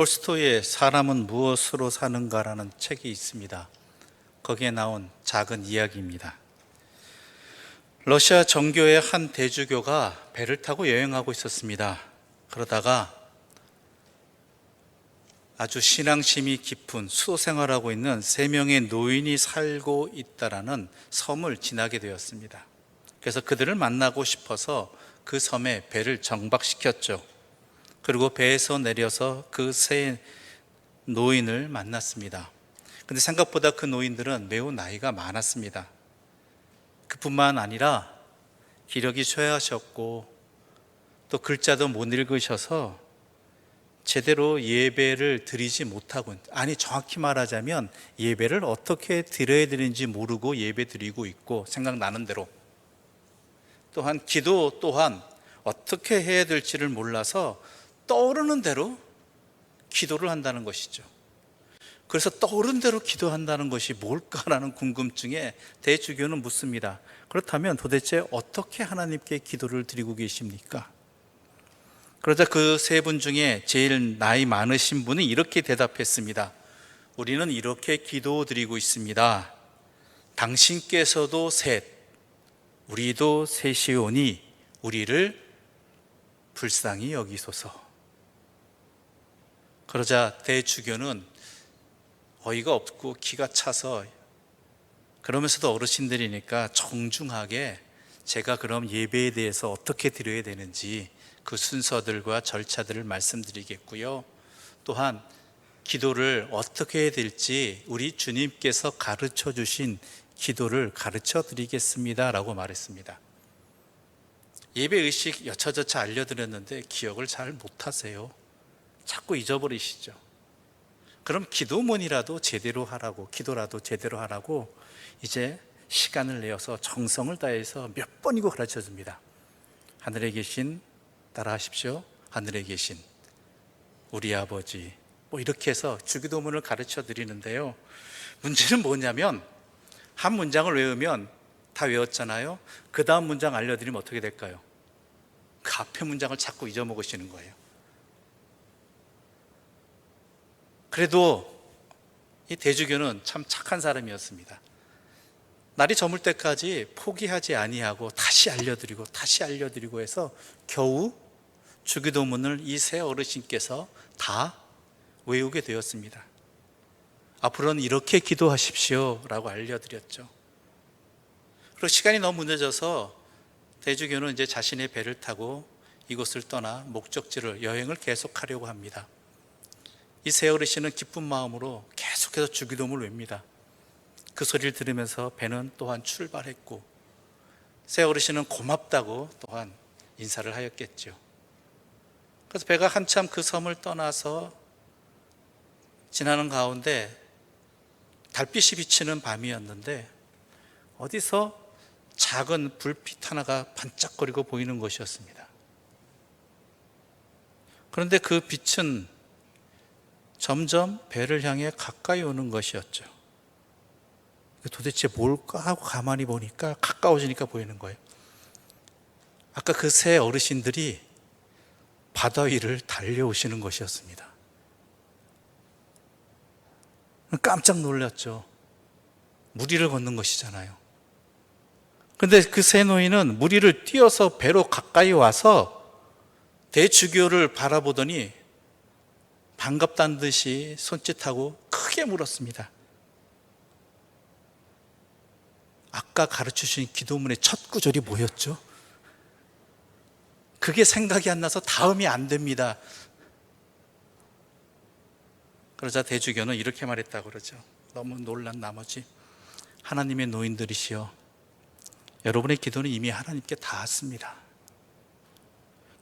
톨스토이의 사람은 무엇으로 사는가라는 책이 있습니다. 거기에 나온 작은 이야기입니다. 러시아 정교의 한 대주교가 배를 타고 여행하고 있었습니다. 그러다가 아주 신앙심이 깊은 수도 생활하고 있는 세 명의 노인이 살고 있다라는 섬을 지나게 되었습니다. 그래서 그들을 만나고 싶어서 그 섬에 배를 정박시켰죠. 그리고 배에서 내려서 그 세 노인을 만났습니다. 근데 생각보다 그 노인들은 매우 나이가 많았습니다. 그뿐만 아니라 기력이 쇠하셨고 또 글자도 못 읽으셔서 제대로 예배를 드리지 못하고 아니 정확히 말하자면 예배를 어떻게 드려야 되는지 모르고 예배 드리고 있고 생각나는 대로 또한 기도 또한 어떻게 해야 될지를 몰라서 떠오르는 대로 기도를 한다는 것이죠. 그래서 떠오른 대로 기도한다는 것이 뭘까라는 궁금증에 대주교는 묻습니다. 그렇다면 도대체 어떻게 하나님께 기도를 드리고 계십니까? 그러자 그 세 분 중에 제일 나이 많으신 분이 이렇게 대답했습니다. 우리는 이렇게 기도 드리고 있습니다. 당신께서도 셋, 우리도 셋이오니 우리를 불쌍히 여기소서. 그러자 대주교는 어이가 없고 기가 차서 그러면서도 어르신들이니까 정중하게 제가 그럼 예배에 대해서 어떻게 드려야 되는지 그 순서들과 절차들을 말씀드리겠고요. 또한 기도를 어떻게 해야 될지 우리 주님께서 가르쳐 주신 기도를 가르쳐 드리겠습니다 라고 말했습니다. 예배 의식 여차저차 알려드렸는데 기억을 잘 못하세요. 자꾸 잊어버리시죠. 그럼 기도문이라도 제대로 하라고, 기도라도 제대로 하라고 이제 시간을 내어서 정성을 다해서 몇 번이고 가르쳐 줍니다. 하늘에 계신 따라 하십시오. 하늘에 계신 우리 아버지. 뭐 이렇게 해서 주기도문을 가르쳐 드리는데요. 문제는 뭐냐면 한 문장을 외우면 다 외웠잖아요. 그 다음 문장 알려드리면 어떻게 될까요? 그 앞에 문장을 자꾸 잊어먹으시는 거예요. 그래도 이 대주교는 참 착한 사람이었습니다. 날이 저물 때까지 포기하지 아니하고 다시 알려드리고 다시 알려드리고 해서 겨우 주기도문을 이 세 어르신께서 다 외우게 되었습니다. 앞으로는 이렇게 기도하십시오 라고 알려드렸죠. 그리고 시간이 너무 늦어서 대주교는 이제 자신의 배를 타고 이곳을 떠나 목적지를 여행을 계속하려고 합니다. 이세 어르신은 기쁜 마음으로 계속해서 주기도문을 웹니다. 그 소리를 들으면서 배는 또한 출발했고 새 어르신은 고맙다고 또한 인사를 하였겠죠. 그래서 배가 한참 그 섬을 떠나서 지나는 가운데 달빛이 비치는 밤이었는데 어디서 작은 불빛 하나가 반짝거리고 보이는 것이었습니다. 그런데 그 빛은 점점 배를 향해 가까이 오는 것이었죠. 도대체 뭘까 하고 가만히 보니까 가까워지니까 보이는 거예요. 아까 그 세 어르신들이 바다 위를 달려오시는 것이었습니다. 깜짝 놀랐죠. 무리를 걷는 것이잖아요. 근데 그 세 노인은 무리를 뛰어서 배로 가까이 와서 대주교를 바라보더니 반갑다는 듯이 손짓하고 크게 물었습니다. 아까 가르쳐 주신 기도문의 첫 구절이 뭐였죠? 그게 생각이 안 나서 다음이 안 됩니다. 그러자 대주교는 이렇게 말했다 그러죠. 너무 놀란 나머지 하나님의 노인들이시여 여러분의 기도는 이미 하나님께 닿았습니다.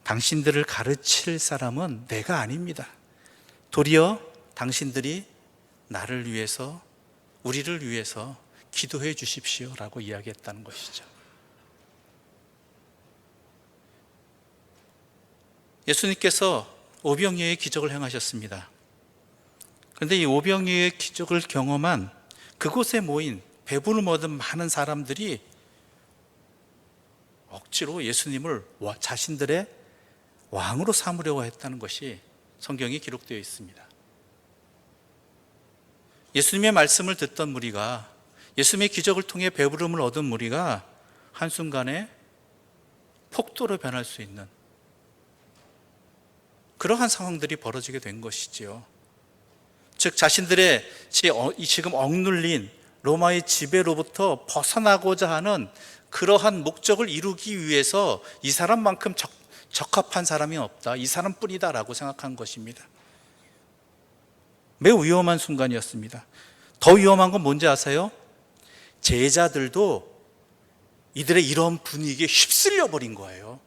당신들을 가르칠 사람은 내가 아닙니다. 도리어 당신들이 나를 위해서 우리를 위해서 기도해 주십시오 라고 이야기했다는 것이죠. 예수님께서 오병이어의 기적을 행하셨습니다. 그런데 이 오병이어의 기적을 경험한 그곳에 모인 배부를 얻은 많은 사람들이 억지로 예수님을 자신들의 왕으로 삼으려고 했다는 것이 성경에 기록되어 있습니다. 예수님의 말씀을 듣던 무리가 예수님의 기적을 통해 배부름을 얻은 무리가 한순간에 폭도로 변할 수 있는 그러한 상황들이 벌어지게 된 것이지요. 즉 자신들의 지- 어, 이 지금 억눌린 로마의 지배로부터 벗어나고자 하는 그러한 목적을 이루기 위해서 이 사람만큼 적, 적합한 사람이 없다. 이 사람뿐이다라고 생각한 것입니다. 매우 위험한 순간이었습니다. 더 위험한 건 뭔지 아세요? 제자들도 이들의 이런 분위기에 휩쓸려 버린 거예요.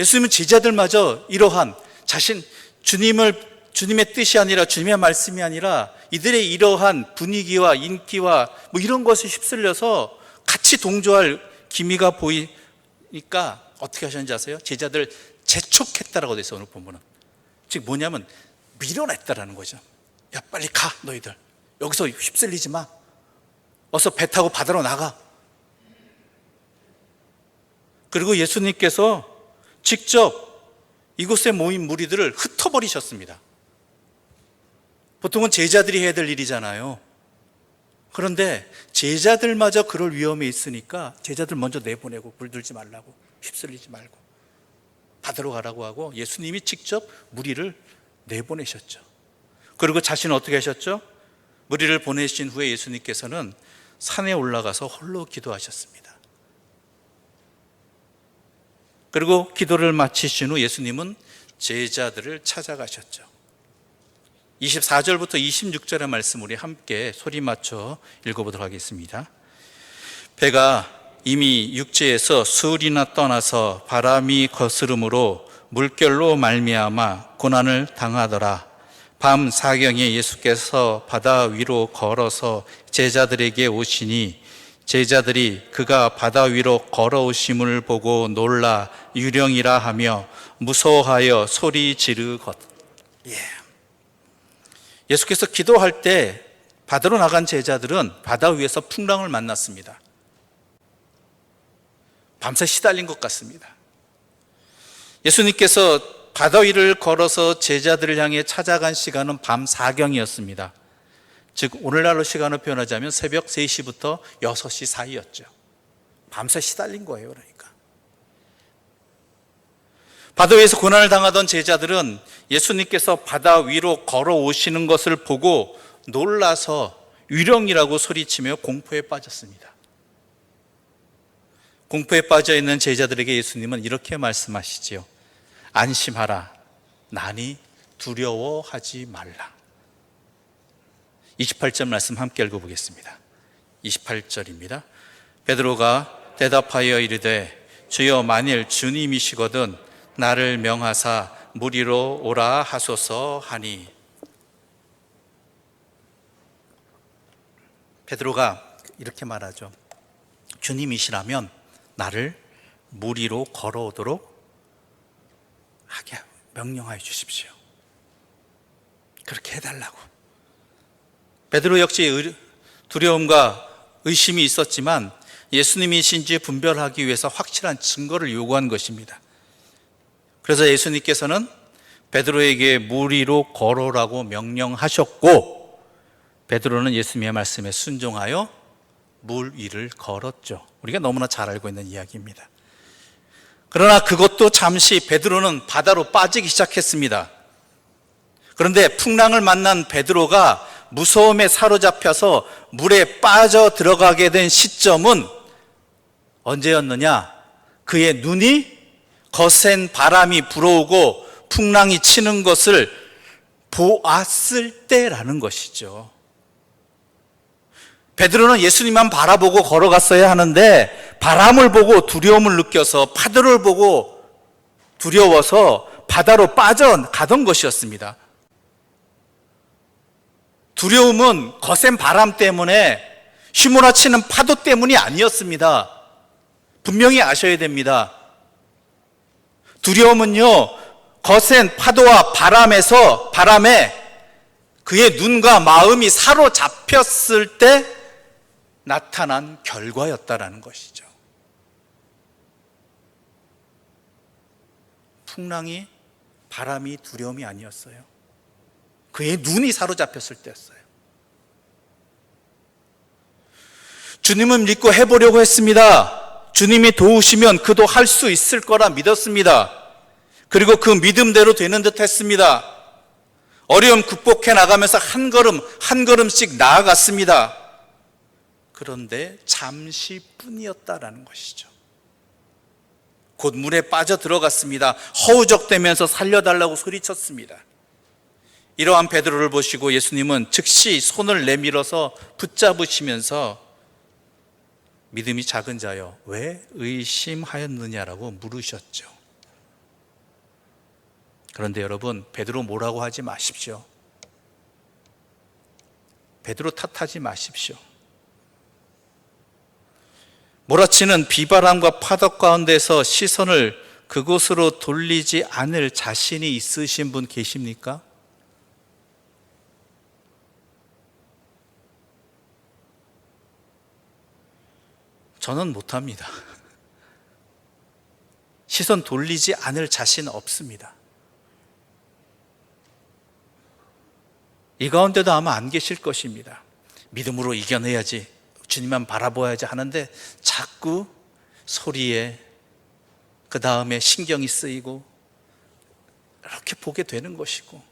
예수님은 제자들마저 이러한 자신 주님을 주님의 뜻이 아니라 주님의 말씀이 아니라 이들의 이러한 분위기와 인기와 뭐 이런 것에 휩쓸려서 같이 동조할 기미가 보이니까 어떻게 하셨는지 아세요? 제자들 재촉했다라고 돼 있어 오늘 본문은. 즉 뭐냐면 밀어냈다라는 거죠. 야 빨리 가 너희들 여기서 휩쓸리지 마. 어서 배 타고 바다로 나가. 그리고 예수님께서 직접 이곳에 모인 무리들을 흩어버리셨습니다. 보통은 제자들이 해야 될 일이잖아요. 그런데 제자들마저 그럴 위험에 있으니까 제자들 먼저 내보내고 물들지 말라고 휩쓸리지 말고 바다로 가라고 하고 예수님이 직접 무리를 내보내셨죠. 그리고 자신은 어떻게 하셨죠? 무리를 보내신 후에 예수님께서는 산에 올라가서 홀로 기도하셨습니다. 그리고 기도를 마치신 후 예수님은 제자들을 찾아가셨죠. 24절부터 26절의 말씀 우리 함께 소리 맞춰 읽어보도록 하겠습니다. 배가 이미 육지에서 수울이나 떠나서 바람이 거스름으로 물결로 말미암아 고난을 당하더라. 밤 사경에 예수께서 바다 위로 걸어서 제자들에게 오시니 제자들이 그가 바다 위로 걸어오심을 보고 놀라 유령이라 하며 무서워하여 소리 지르것. 예. 예수께서 기도할 때 바다로 나간 제자들은 바다 위에서 풍랑을 만났습니다. 밤새 시달린 것 같습니다. 예수님께서 바다 위를 걸어서 제자들을 향해 찾아간 시간은 밤 사경이었습니다. 즉 오늘날로 시간을 표현하자면 새벽 3시부터 6시 사이였죠. 밤새 시달린 거예요, 그러니까. 바다 위에서 고난을 당하던 제자들은 예수님께서 바다 위로 걸어오시는 것을 보고 놀라서 유령이라고 소리치며 공포에 빠졌습니다. 공포에 빠져 있는 제자들에게 예수님은 이렇게 말씀하시지요. 안심하라. 나니 두려워하지 말라. 28절 말씀 함께 읽어보겠습니다. 28절입니다. 베드로가 대답하여 이르되 주여 만일 주님이시거든 나를 명하사 무리로 오라 하소서 하니 베드로가 이렇게 말하죠. 주님이시라면 나를 무리로 걸어오도록 하게 명령하여 주십시오. 그렇게 해달라고. 베드로 역시 두려움과 의심이 있었지만 예수님이신지 분별하기 위해서 확실한 증거를 요구한 것입니다. 그래서 예수님께서는 베드로에게 무리로 걸어라고 명령하셨고 베드로는 예수님의 말씀에 순종하여 물 위를 걸었죠. 우리가 너무나 잘 알고 있는 이야기입니다. 그러나 그것도 잠시 베드로는 바다로 빠지기 시작했습니다. 그런데 풍랑을 만난 베드로가 무서움에 사로잡혀서 물에 빠져 들어가게 된 시점은 언제였느냐? 그의 눈이 거센 바람이 불어오고 풍랑이 치는 것을 보았을 때라는 것이죠. 베드로는 예수님만 바라보고 걸어갔어야 하는데 바람을 보고 두려움을 느껴서 파도를 보고 두려워서 바다로 빠져가던 것이었습니다. 두려움은 거센 바람 때문에 휘몰아치는 파도 때문이 아니었습니다. 분명히 아셔야 됩니다. 두려움은요, 거센 파도와 바람에서, 바람에 그의 눈과 마음이 사로잡혔을 때 나타난 결과였다라는 것이죠. 풍랑이 바람이 두려움이 아니었어요. 그의 눈이 사로잡혔을 때였어요. 주님을 믿고 해보려고 했습니다. 주님이 도우시면 그도 할 수 있을 거라 믿었습니다. 그리고 그 믿음대로 되는 듯 했습니다. 어려움 극복해 나가면서 한 걸음, 한 걸음씩 나아갔습니다. 그런데 잠시뿐이었다라는 것이죠. 곧 물에 빠져 들어갔습니다. 허우적대면서 살려달라고 소리쳤습니다. 이러한 베드로를 보시고 예수님은 즉시 손을 내밀어서 붙잡으시면서 믿음이 작은 자여 왜 의심하였느냐라고 물으셨죠. 그런데 여러분 베드로 뭐라고 하지 마십시오. 베드로 탓하지 마십시오. 몰아치는 비바람과 파도 가운데서 시선을 그곳으로 돌리지 않을 자신이 있으신 분 계십니까? 저는 못합니다. 시선 돌리지 않을 자신 없습니다. 이 가운데도 아마 안 계실 것입니다. 믿음으로 이겨내야지, 주님만 바라보아야지 하는데 자꾸 소리에 그 다음에 신경이 쓰이고 이렇게 보게 되는 것이고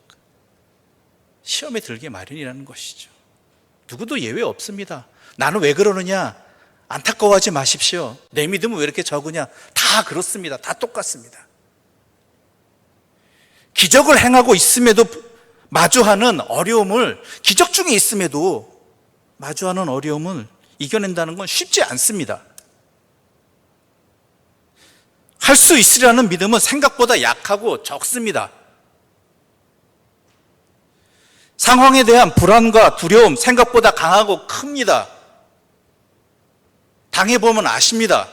시험에 들게 마련이라는 것이죠. 누구도 예외 없습니다. 나는 왜 그러느냐? 안타까워하지 마십시오. 내 믿음은 왜 이렇게 적으냐? 다 그렇습니다. 다 똑같습니다. 기적을 행하고 있음에도 마주하는 어려움을 기적 중에 있음에도 마주하는 어려움을 이겨낸다는 건 쉽지 않습니다. 할 수 있으라는 믿음은 생각보다 약하고 적습니다. 상황에 대한 불안과 두려움 생각보다 강하고 큽니다. 당해보면 아십니다.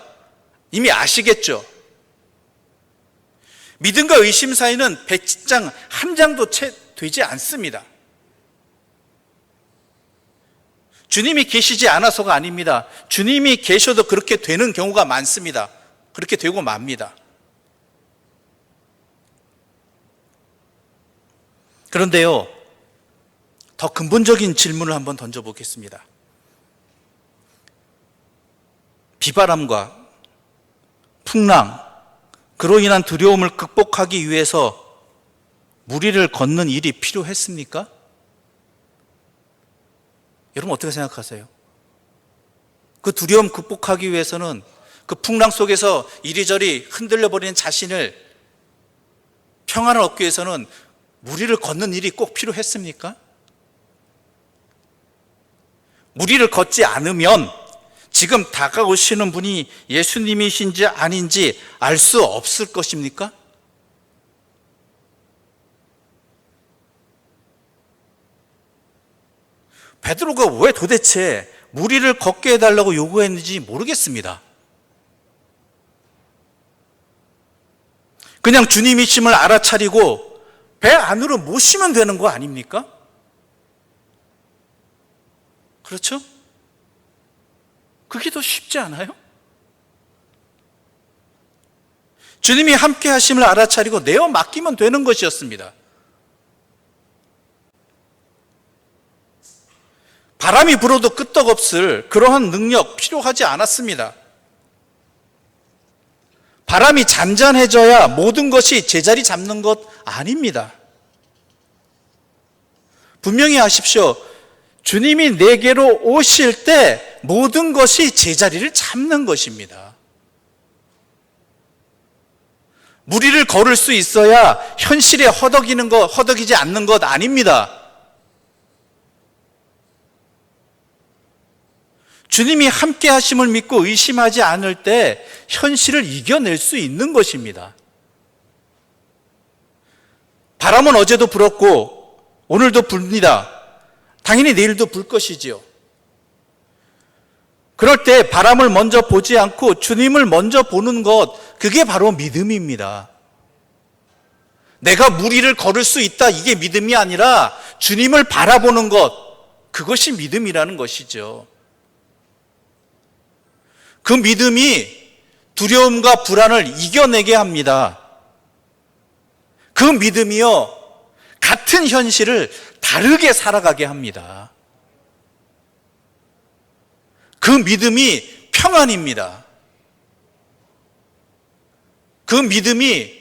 이미 아시겠죠? 믿음과 의심 사이는 배치장 한 장도 채 되지 않습니다. 주님이 계시지 않아서가 아닙니다. 주님이 계셔도 그렇게 되는 경우가 많습니다. 그렇게 되고 맙니다. 그런데요, 더 근본적인 질문을 한번 던져보겠습니다. 비바람과 풍랑, 그로 인한 두려움을 극복하기 위해서 무리를 걷는 일이 필요했습니까? 여러분 어떻게 생각하세요? 그 두려움 극복하기 위해서는 그 풍랑 속에서 이리저리 흔들려 버리는 자신을 평안을 얻기 위해서는 무리를 걷는 일이 꼭 필요했습니까? 무리를 걷지 않으면 지금 다가오시는 분이 예수님이신지 아닌지 알 수 없을 것입니까? 베드로가 왜 도대체 무리를 걷게 해달라고 요구했는지 모르겠습니다. 그냥 주님이심을 알아차리고 배 안으로 모시면 되는 거 아닙니까? 그렇죠? 그게 더 쉽지 않아요? 주님이 함께 하심을 알아차리고 내어 맡기면 되는 것이었습니다. 바람이 불어도 끄떡없을 그러한 능력 필요하지 않았습니다. 바람이 잔잔해져야 모든 것이 제자리 잡는 것 아닙니다. 분명히 아십시오. 주님이 내게로 오실 때 모든 것이 제자리를 잡는 것입니다. 무리를 걸을 수 있어야 현실에 허덕이는 것, 허덕이지 않는 것 아닙니다. 주님이 함께 하심을 믿고 의심하지 않을 때 현실을 이겨낼 수 있는 것입니다. 바람은 어제도 불었고 오늘도 불니다. 당연히 내일도 불 것이지요. 그럴 때 바람을 먼저 보지 않고 주님을 먼저 보는 것, 그게 바로 믿음입니다. 내가 무리를 걸을 수 있다, 이게 믿음이 아니라 주님을 바라보는 것, 그것이 믿음이라는 것이죠. 그 믿음이 두려움과 불안을 이겨내게 합니다. 그 믿음이요, 같은 현실을 다르게 살아가게 합니다. 그 믿음이 평안입니다. 그 믿음이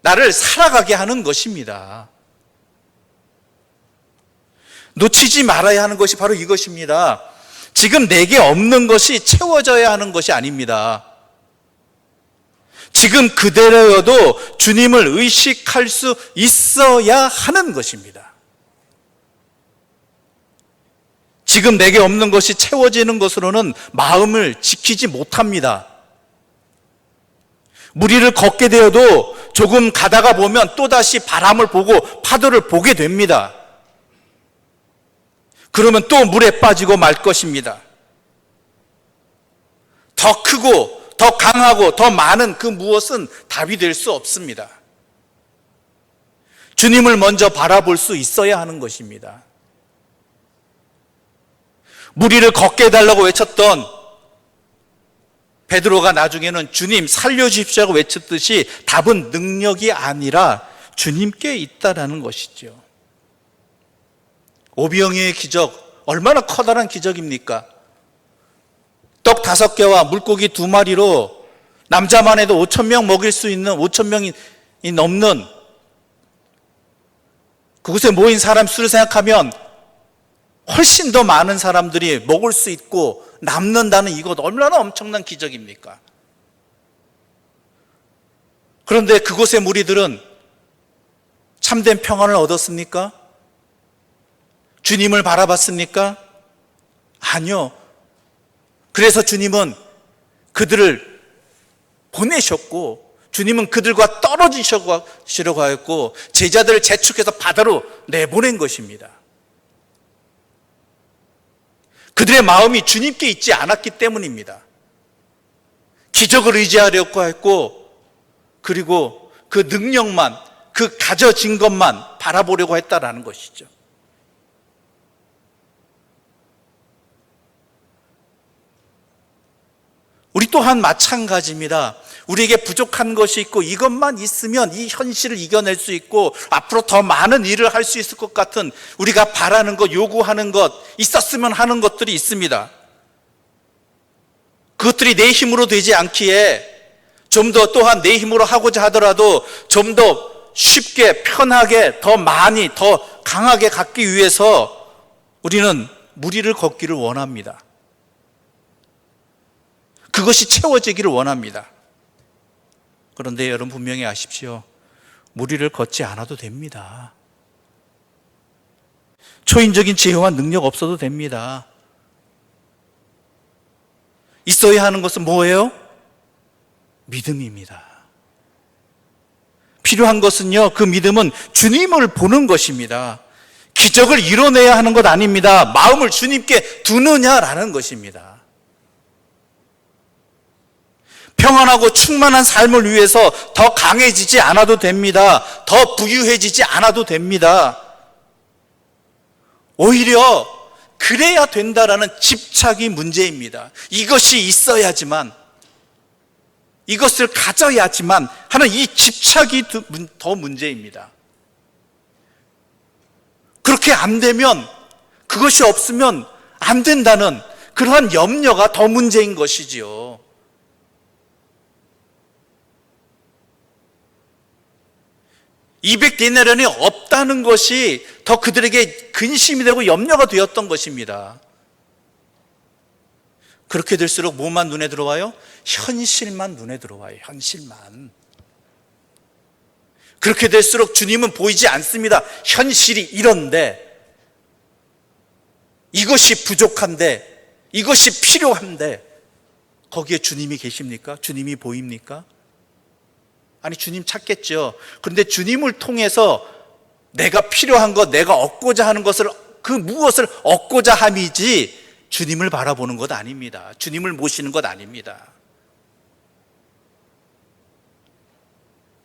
나를 살아가게 하는 것입니다. 놓치지 말아야 하는 것이 바로 이것입니다. 지금 내게 없는 것이 채워져야 하는 것이 아닙니다. 지금 그대로여도 주님을 의식할 수 있어야 하는 것입니다. 지금 내게 없는 것이 채워지는 것으로는 마음을 지키지 못합니다. 무리를 걷게 되어도 조금 가다가 보면 또다시 바람을 보고 파도를 보게 됩니다. 그러면 또 물에 빠지고 말 것입니다. 더 크고 더 강하고 더 많은 그 무엇은 답이 될 수 없습니다. 주님을 먼저 바라볼 수 있어야 하는 것입니다. 무리를 걷게 해달라고 외쳤던 베드로가 나중에는 주님 살려주십시오라고 외쳤듯이 답은 능력이 아니라 주님께 있다라는 것이죠. 오병이의 기적 얼마나 커다란 기적입니까? 떡 다섯 개와 물고기 두 마리로 남자만 해도 5천 명 먹일 수 있는 5천 명이 넘는 그곳에 모인 사람 수를 생각하면 훨씬 더 많은 사람들이 먹을 수 있고 남는다는 이것 얼마나 엄청난 기적입니까? 그런데 그곳의 무리들은 참된 평안을 얻었습니까? 주님을 바라봤습니까? 아니요. 그래서 주님은 그들을 보내셨고, 주님은 그들과 떨어지시려고 하였고, 제자들을 재촉해서 바다로 내보낸 것입니다. 그들의 마음이 주님께 있지 않았기 때문입니다. 기적을 의지하려고 했고, 그리고 그 능력만, 그 가져진 것만 바라보려고 했다라는 것이죠. 우리 또한 마찬가지입니다. 우리에게 부족한 것이 있고 이것만 있으면 이 현실을 이겨낼 수 있고 앞으로 더 많은 일을 할 수 있을 것 같은 우리가 바라는 것, 요구하는 것, 있었으면 하는 것들이 있습니다. 그것들이 내 힘으로 되지 않기에 좀 더 또한 내 힘으로 하고자 하더라도 좀 더 쉽게, 편하게, 더 많이, 더 강하게 갖기 위해서 우리는 무리를 걷기를 원합니다. 그것이 채워지기를 원합니다. 그런데 여러분 분명히 아십시오. 무리를 걷지 않아도 됩니다. 초인적인 지혜와 능력 없어도 됩니다. 있어야 하는 것은 뭐예요? 믿음입니다. 필요한 것은요, 그 믿음은 주님을 보는 것입니다. 기적을 이뤄내야 하는 것 아닙니다. 마음을 주님께 두느냐라는 것입니다. 평안하고 충만한 삶을 위해서 더 강해지지 않아도 됩니다. 더 부유해지지 않아도 됩니다. 오히려 그래야 된다라는 집착이 문제입니다. 이것이 있어야지만, 이것을 가져야지만 하는 이 집착이 더 문제입니다. 그렇게 안 되면, 그것이 없으면 안 된다는 그러한 염려가 더 문제인 것이지요. 200데나리온이 없다는 것이 더 그들에게 근심이 되고 염려가 되었던 것입니다. 그렇게 될수록 뭐만 눈에 들어와요? 현실만 눈에 들어와요. 현실만. 그렇게 될수록 주님은 보이지 않습니다. 현실이 이런데, 이것이 부족한데, 이것이 필요한데, 거기에 주님이 계십니까? 주님이 보입니까? 아니, 주님 찾겠죠. 그런데 주님을 통해서 내가 필요한 것, 내가 얻고자 하는 것을, 그 무엇을 얻고자 함이지, 주님을 바라보는 것 아닙니다. 주님을 모시는 것 아닙니다.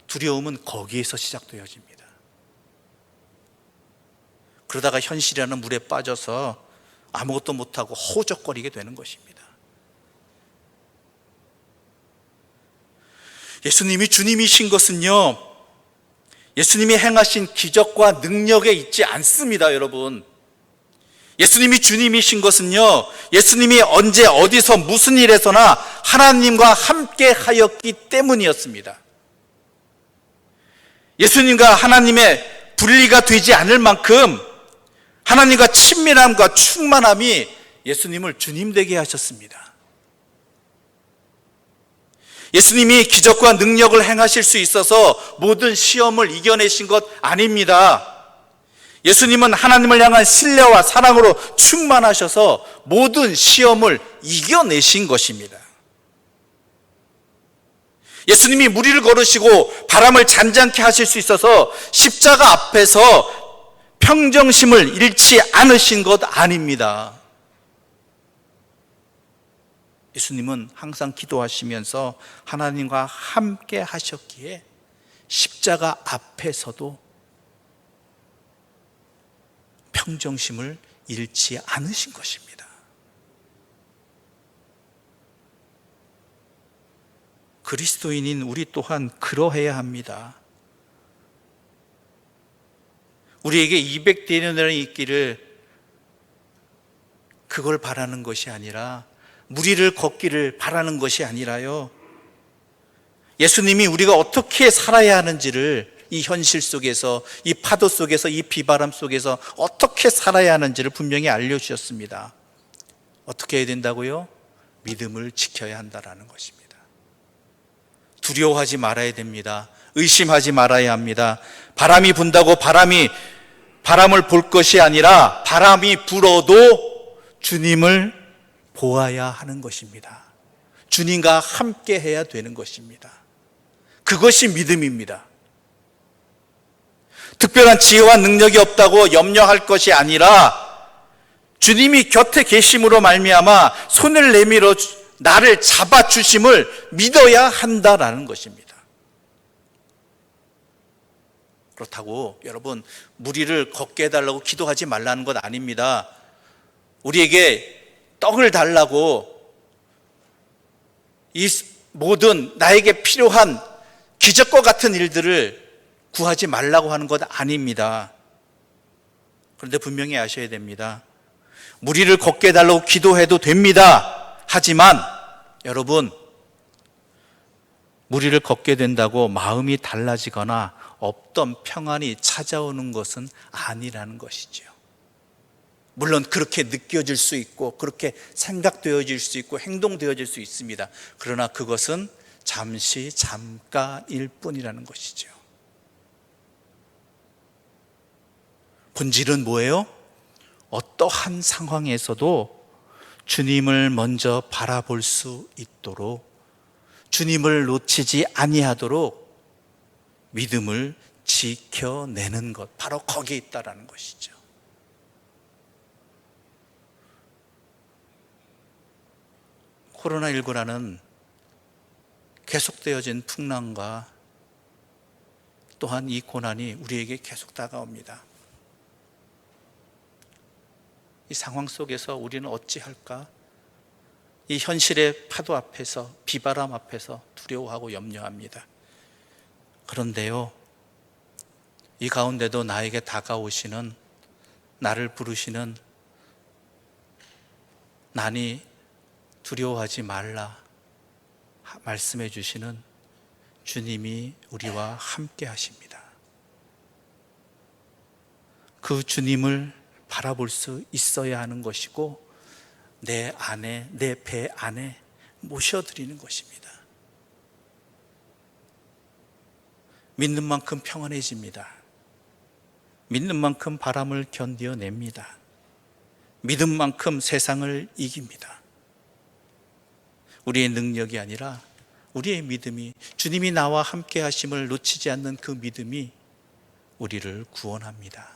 두려움은 거기에서 시작되어집니다. 그러다가 현실이라는 물에 빠져서 아무것도 못하고 허우적거리게 되는 것입니다. 예수님이 주님이신 것은요, 예수님이 행하신 기적과 능력에 있지 않습니다, 여러분. 예수님이 주님이신 것은요, 예수님이 언제 어디서 무슨 일에서나 하나님과 함께 하였기 때문이었습니다. 예수님과 하나님의 분리가 되지 않을 만큼 하나님과 친밀함과 충만함이 예수님을 주님 되게 하셨습니다. 예수님이 기적과 능력을 행하실 수 있어서 모든 시험을 이겨내신 것 아닙니다. 예수님은 하나님을 향한 신뢰와 사랑으로 충만하셔서 모든 시험을 이겨내신 것입니다. 예수님이 무리를 걸으시고 바람을 잔잔케 하실 수 있어서 십자가 앞에서 평정심을 잃지 않으신 것 아닙니다. 예수님은 항상 기도하시면서 하나님과 함께 하셨기에 십자가 앞에서도 평정심을 잃지 않으신 것입니다. 그리스도인인 우리 또한 그러해야 합니다. 우리에게 200대년이 있기를 그걸 바라는 것이 아니라 무리를 걷기를 바라는 것이 아니라요. 예수님이 우리가 어떻게 살아야 하는지를 이 현실 속에서, 이 파도 속에서, 이 비바람 속에서 어떻게 살아야 하는지를 분명히 알려주셨습니다. 어떻게 해야 된다고요? 믿음을 지켜야 한다라는 것입니다. 두려워하지 말아야 됩니다. 의심하지 말아야 합니다. 바람이 분다고 바람이 바람을 볼 것이 아니라 바람이 불어도 주님을 보아야 하는 것입니다. 주님과 함께 해야 되는 것입니다. 그것이 믿음입니다. 특별한 지혜와 능력이 없다고 염려할 것이 아니라 주님이 곁에 계심으로 말미암아 손을 내밀어 나를 잡아 주심을 믿어야 한다라는 것입니다. 그렇다고 여러분 무리를 걷게 해달라고 기도하지 말라는 것 아닙니다. 우리에게 떡을 달라고 이 모든 나에게 필요한 기적과 같은 일들을 구하지 말라고 하는 것 아닙니다. 그런데 분명히 아셔야 됩니다. 무리를 걷게 해달라고 기도해도 됩니다. 하지만 여러분 무리를 걷게 된다고 마음이 달라지거나 없던 평안이 찾아오는 것은 아니라는 것이죠. 물론 그렇게 느껴질 수 있고 그렇게 생각되어질 수 있고 행동되어질 수 있습니다. 그러나 그것은 잠시 잠깐일 뿐이라는 것이죠. 본질은 뭐예요? 어떠한 상황에서도 주님을 먼저 바라볼 수 있도록 주님을 놓치지 아니하도록 믿음을 지켜내는 것 바로 거기에 있다라는 것이죠. 코로나19라는 계속되어진 풍랑과 또한 이 고난이 우리에게 계속 다가옵니다. 이 상황 속에서 우리는 어찌할까? 이 현실의 파도 앞에서, 비바람 앞에서 두려워하고 염려합니다. 그런데요, 이 가운데도 나에게 다가오시는, 나를 부르시는, 나니 두려워하지 말라 말씀해 주시는 주님이 우리와 함께 하십니다. 그 주님을 바라볼 수 있어야 하는 것이고 내 안에 내 배 안에 모셔드리는 것입니다. 믿는 만큼 평안해집니다. 믿는 만큼 바람을 견뎌냅니다. 믿은 만큼 세상을 이깁니다. 우리의 능력이 아니라 우리의 믿음이 주님이 나와 함께 하심을 놓치지 않는 그 믿음이 우리를 구원합니다.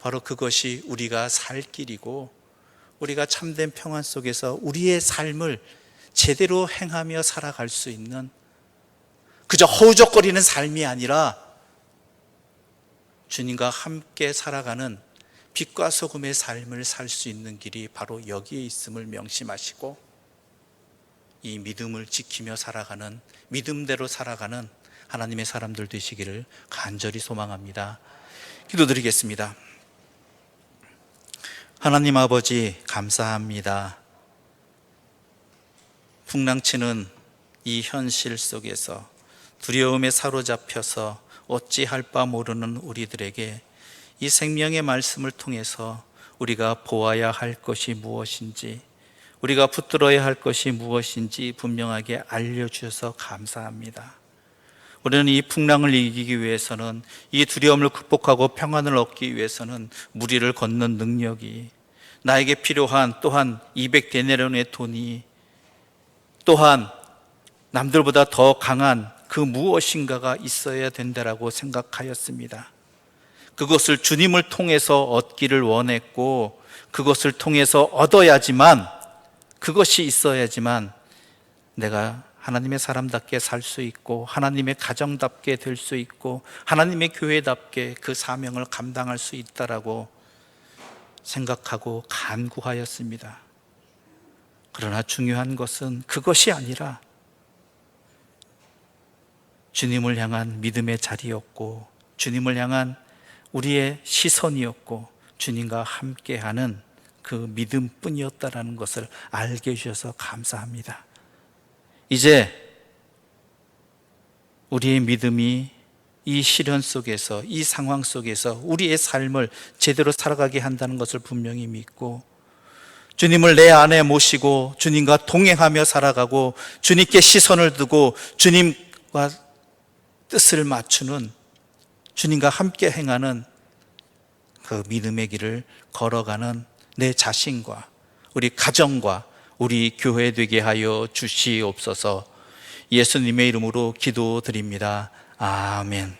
바로 그것이 우리가 살 길이고 우리가 참된 평안 속에서 우리의 삶을 제대로 행하며 살아갈 수 있는 그저 허우적거리는 삶이 아니라 주님과 함께 살아가는 빛과 소금의 삶을 살 수 있는 길이 바로 여기에 있음을 명심하시고 이 믿음을 지키며 살아가는 믿음대로 살아가는 하나님의 사람들 되시기를 간절히 소망합니다. 기도드리겠습니다. 하나님 아버지, 감사합니다. 풍랑치는 이 현실 속에서 두려움에 사로잡혀서 어찌할 바 모르는 우리들에게 이 생명의 말씀을 통해서 우리가 보아야 할 것이 무엇인지, 우리가 붙들어야 할 것이 무엇인지 분명하게 알려주셔서 감사합니다. 우리는 이 풍랑을 이기기 위해서는 이 두려움을 극복하고 평안을 얻기 위해서는 무리를 걷는 능력이 나에게 필요한 또한 200 데네론의 돈이 또한 남들보다 더 강한 그 무엇인가가 있어야 된다라고 생각하였습니다. 그것을 주님을 통해서 얻기를 원했고 그것을 통해서 얻어야지만 그것이 있어야지만 내가 하나님의 사람답게 살 수 있고 하나님의 가정답게 될 수 있고 하나님의 교회답게 그 사명을 감당할 수 있다라고 생각하고 간구하였습니다. 그러나 중요한 것은 그것이 아니라 주님을 향한 믿음의 자리였고 주님을 향한 우리의 시선이었고 주님과 함께하는 그 믿음뿐이었다라는 것을 알게 해주셔서 감사합니다. 이제 우리의 믿음이 이 시련 속에서 이 상황 속에서 우리의 삶을 제대로 살아가게 한다는 것을 분명히 믿고 주님을 내 안에 모시고 주님과 동행하며 살아가고 주님께 시선을 두고 주님과 뜻을 맞추는 주님과 함께 행하는 그 믿음의 길을 걸어가는 내 자신과 우리 가정과 우리 교회 되게 하여 주시옵소서 예수님의 이름으로 기도드립니다. 아멘.